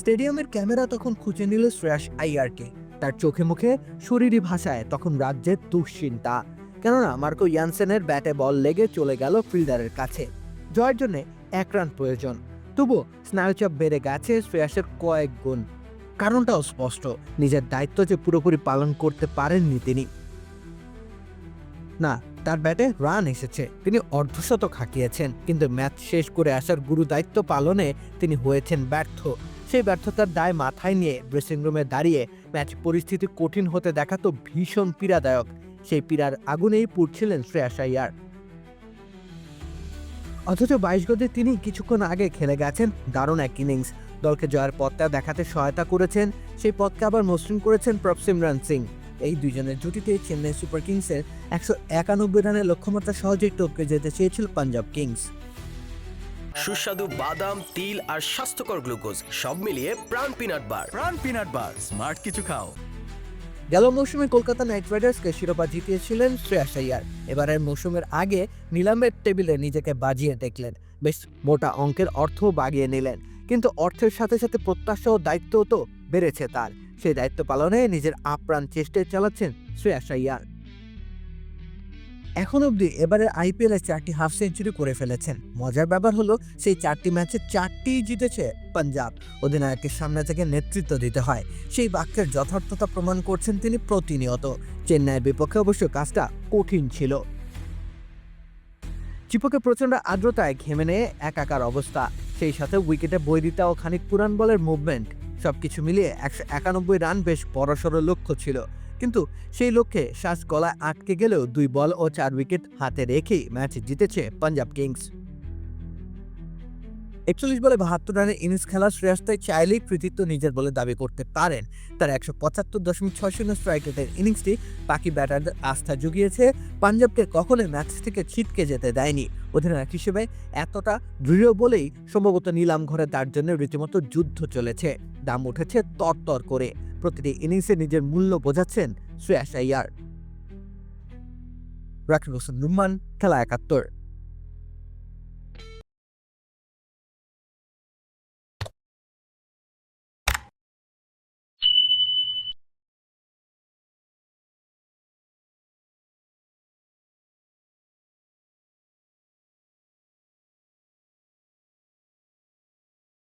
স্টেডিয়ামের ক্যামেরা তখন খুঁজে নিল শ্রেয়াস আইয়ারকে। তার চোখে মুখে শরীরী ভাষায় তখন রাজ্যের দুশ্চিন্তা। কেননা মার্কো ইয়ানসেনের ব্যাটে বল লেগে চলে গেল ফিল্ডারের কাছে। জয়ের জন্য এক রান প্রয়োজন। তবু স্নায়ুচাপ বেড়ে গেছে শ্রেয়াসের কয়েক গুণ। কারণটাও স্পষ্ট। নিজের দায়িত্ব যে পুরোপুরি পালন করতে পারেননি তিনি। না, তার ব্যাটে রান এসেছে। তিনি অর্ধশতক হাঁকিয়েছেন, কিন্তু ম্যাচ শেষ করে আসার গুরু দায়িত্ব পালনে তিনি হয়েছেন ব্যর্থ। সেই ব্যর্থতার দায় মাথায় নিয়ে ড্রেসিং রুমে দাঁড়িয়ে ম্যাচ পরিস্থিতি কঠিন হতে দেখা তো ভীষণ পীড়াদায়ক। সেই পীড়ার আগুনেই পুড়ছিলেন শ্রেয়াস আইয়ার। অথচ বাইশ গদে তিনি কিছুক্ষণ আগে খেলে গেছেন দারুণ এক ইনিংস দলকে জয়ের পথটা দেখাতে সহায়তা করেছেন, সেই পথকে আবার মসৃণ করেছেন প্রভ সিমরান সিং। এই দুজনের জুটিতে চেন্নাই সুপার কিংসের একশো একানব্বই রানের লক্ষ্যমাত্রা সহজেই টপকে যেতে চেয়েছিল পাঞ্জাব কিংস। সুস্বাদু বাদাম তিল আর স্বাস্থ্যকর গ্লুকোজ সব মিলিয়ে প্রাণ পিনাট বার। প্রাণ পিনাট বার স্মার্ট কিছু খাও। গেল মৌসুমে কলকাতা নাইট রাইডার্সকে শিরোপা জিতিয়েছিলেন শ্রেয়াস আইয়ার এবারের মৌসুমের আগে নিলামের টেবিলে নিজেকে বাজিয়ে দেখলেন। বেশ মোটা অঙ্কের অর্থ বাগিয়ে নিলেন কিন্তু অর্থের সাথে সাথে প্রত্যাশা ও দায়িত্ব তো বেড়েছে তার। সেই দায়িত্ব পালনে নিজের আপ্রাণ চেষ্টায় চালাচ্ছেন শ্রেয়াস আইয়ার এখন অবধি এবারে আইপিএলে চারটি হাফ সেঞ্চুরি করে ফেলেছেন। মজার ব্যাপার হলো, সেই চারটি ম্যাচে চারটিই জিতেছে পাঞ্জাব। অধিনায়কের সামনে থেকে নেতৃত্ব দিতে হয়। সেই বাক্যের যথার্থতা প্রমাণ করছেন তিনি প্রতিনিয়ত। চেন্নাইয়ের বিপক্ষে অবশ্য কাজটা কঠিন ছিল। চিপকে প্রচণ্ড আর্দ্রতায় ঘেমে নিয়ে একাকার অবস্থা। সেই সাথে উইকেটে বৈরিতা ও খানিক পুরান বলের মুভমেন্ট সবকিছু মিলিয়ে একশো একানব্বই রান বেশ বড়সড় লক্ষ্য ছিল। কিন্তু সেই লক্ষ্যে শ্বাস গলায় আটকে গেলেও দুই বল ও চার উইকেট হাতে রেখেই ম্যাচ জিতেছে পাঞ্জাব কিংস। একচল্লিশ বলে বাহাত্তর রানের ইনিংস খেলা শ্রেয়াস তাই চাইলেই কৃতিত্ব নিজের বলে দাবি করতে পারেন। তার একশো পঁচাত্তর দশমিক ছয় শূন্য স্ট্রাইক রেটের ইনিংসটি বাকি ব্যাটারদের আস্থা জুগিয়েছে। পাঞ্জাবকে কখনোই ম্যাচ থেকে ছিটকে যেতে দেয়নি। অধিনায়ক হিসেবে এতটা দৃঢ় বলেই সম্ভবত নিলাম ঘরে তার জন্য রীতিমতো যুদ্ধ চলেছে। দাম উঠেছে তরতর করে। প্রতিটি ইনিংসে নিজের মূল্য বোঝাচ্ছেন শ্রেয়াস আইয়ার। রাকিব হোসেন রুম্মান খেলা একাত্তর।